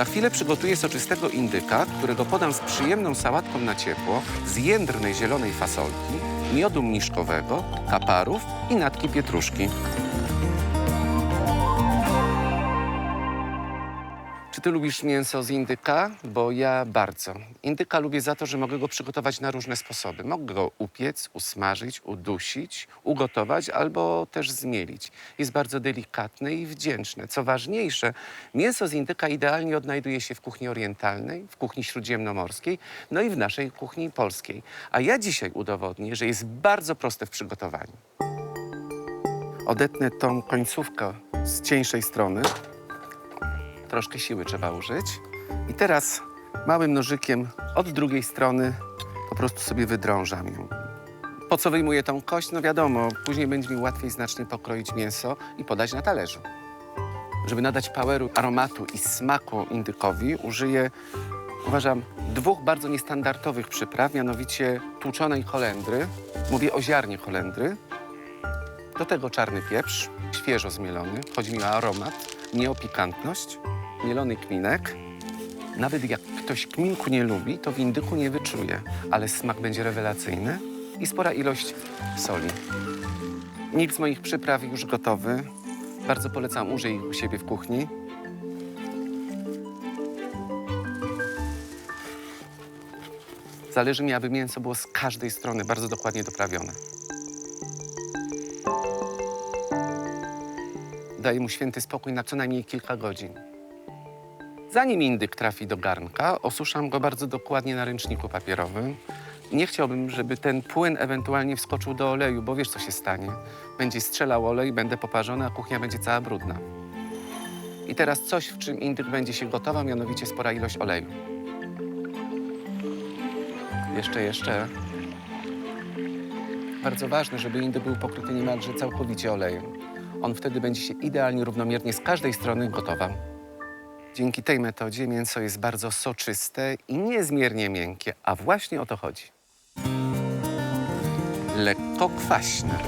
Za chwilę przygotuję soczystego indyka, którego podam z przyjemną sałatką na ciepło, z jędrnej zielonej fasolki, miodu mniszkowego, kaparów i natki pietruszki. Czy ty lubisz mięso z indyka? Bo ja bardzo. Indyka lubię za to, że mogę go przygotować na różne sposoby. Mogę go upiec, usmażyć, udusić, ugotować albo też zmielić. Jest bardzo delikatne i wdzięczne. Co ważniejsze, mięso z indyka idealnie odnajduje się w kuchni orientalnej, w kuchni śródziemnomorskiej, no i w naszej kuchni polskiej. A ja dzisiaj udowodnię, że jest bardzo proste w przygotowaniu. Odetnę tą końcówkę z cieńszej strony troszkę siły trzeba użyć. I teraz małym nożykiem od drugiej strony po prostu sobie wydrążam ją. Po co wyjmuję tą kość? No wiadomo, później będzie mi łatwiej znacznie pokroić mięso i podać na talerzu. Żeby nadać poweru, aromatu i smaku indykowi, użyję, uważam, dwóch bardzo niestandardowych przypraw, mianowicie tłuczonej kolendry. Mówię o ziarnie kolendry. Do tego czarny pieprz, świeżo zmielony. Chodzi mi o aromat, nie o pikantność. Mielony kminek. Nawet jak ktoś kminku nie lubi, to w indyku nie wyczuje, ale smak będzie rewelacyjny i spora ilość soli. Nikt z moich przypraw już gotowy. Bardzo polecam, użyj ich u siebie w kuchni. Zależy mi, aby mięso było z każdej strony bardzo dokładnie doprawione. Daje mu święty spokój na co najmniej kilka godzin. Zanim indyk trafi do garnka, osuszam go bardzo dokładnie na ręczniku papierowym. Nie chciałbym, żeby ten płyn ewentualnie wskoczył do oleju, bo wiesz, co się stanie. Będzie strzelał olej, będę poparzony, a kuchnia będzie cała brudna. I teraz coś, w czym indyk będzie się gotował, mianowicie spora ilość oleju. Jeszcze, jeszcze. Bardzo ważne, żeby indyk był pokryty niemalże całkowicie olejem. On wtedy będzie się idealnie, równomiernie z każdej strony gotował. Dzięki tej metodzie mięso jest bardzo soczyste i niezmiernie miękkie, a właśnie o to chodzi. Lekko kwaśne,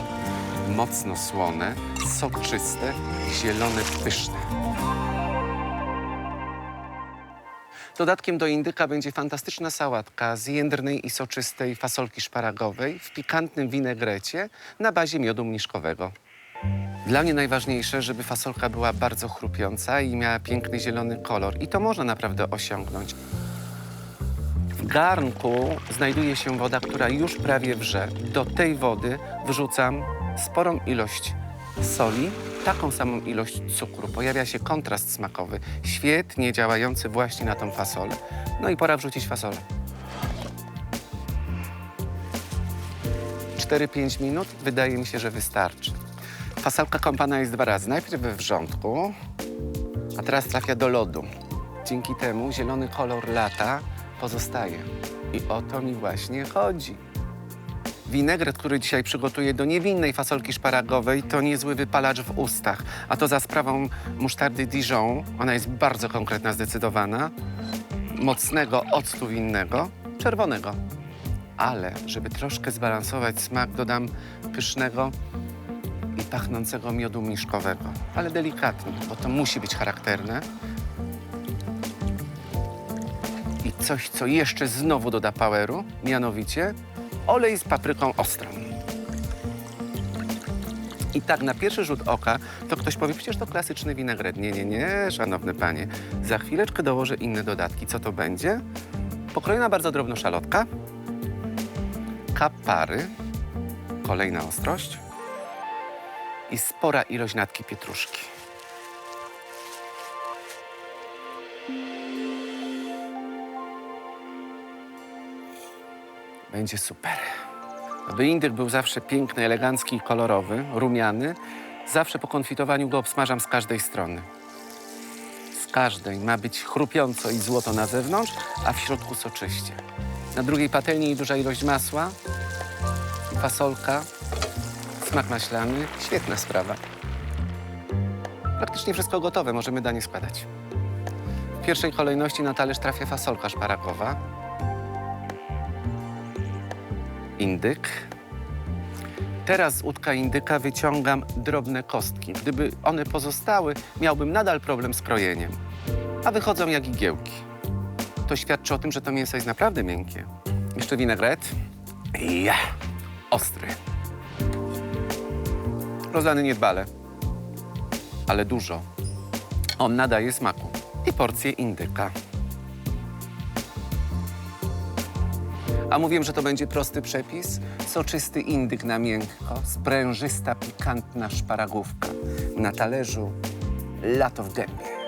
mocno słone, soczyste, zielone, pyszne. Dodatkiem do indyka będzie fantastyczna sałatka z jędrnej i soczystej fasolki szparagowej w pikantnym winegrecie na bazie miodu mniszkowego. Dla mnie najważniejsze, żeby fasolka była bardzo chrupiąca i miała piękny zielony kolor. I to można naprawdę osiągnąć. W garnku znajduje się woda, która już prawie wrze. Do tej wody wrzucam sporą ilość soli, taką samą ilość cukru. Pojawia się kontrast smakowy, świetnie działający właśnie na tą fasolę. No i pora wrzucić fasolę. 4-5 minut wydaje mi się, że wystarczy. Fasolka kąpana jest dwa razy. Najpierw we wrzątku, a teraz trafia do lodu. Dzięki temu zielony kolor lata pozostaje. I o to mi właśnie chodzi. Winegret, który dzisiaj przygotuję do niewinnej fasolki szparagowej, to niezły wypalacz w ustach. A to za sprawą musztardy Dijon. Ona jest bardzo konkretna, zdecydowana. Mocnego octu winnego, czerwonego. Ale, żeby troszkę zbalansować smak, dodam pysznego pachnącego miodu miszkowego. Ale delikatnie, bo to musi być charakterne. I coś, co jeszcze znowu doda poweru, mianowicie olej z papryką ostrą. I tak na pierwszy rzut oka to ktoś powie, przecież to klasyczny winegret. Nie, nie, nie, szanowny panie. Za chwileczkę dołożę inne dodatki. Co to będzie? Pokrojona bardzo drobno szalotka, kapary, kolejna ostrość i spora ilość natki pietruszki. Będzie super. Aby indyk był zawsze piękny, elegancki i kolorowy, rumiany, zawsze po konfitowaniu go obsmażam z każdej strony. Z każdej ma być chrupiąco i złoto na zewnątrz, a w środku soczyście. Na drugiej patelni duża ilość masła, fasolka, smak maślany. Świetna sprawa. Praktycznie wszystko gotowe, możemy danie składać. W pierwszej kolejności na talerz trafia fasolka szparagowa, indyk. Teraz z udka indyka wyciągam drobne kostki. Gdyby one pozostały, miałbym nadal problem z krojeniem. a wychodzą jak igiełki. To świadczy o tym, że to mięso jest naprawdę miękkie. Jeszcze winegret. Ja, ostry. Rozlany niedbale, ale dużo. On nadaje smaku. I porcję indyka. A mówiłem, że to będzie prosty przepis. Soczysty indyk na miękko, sprężysta, pikantna szparagówka. Na talerzu lato w gębie.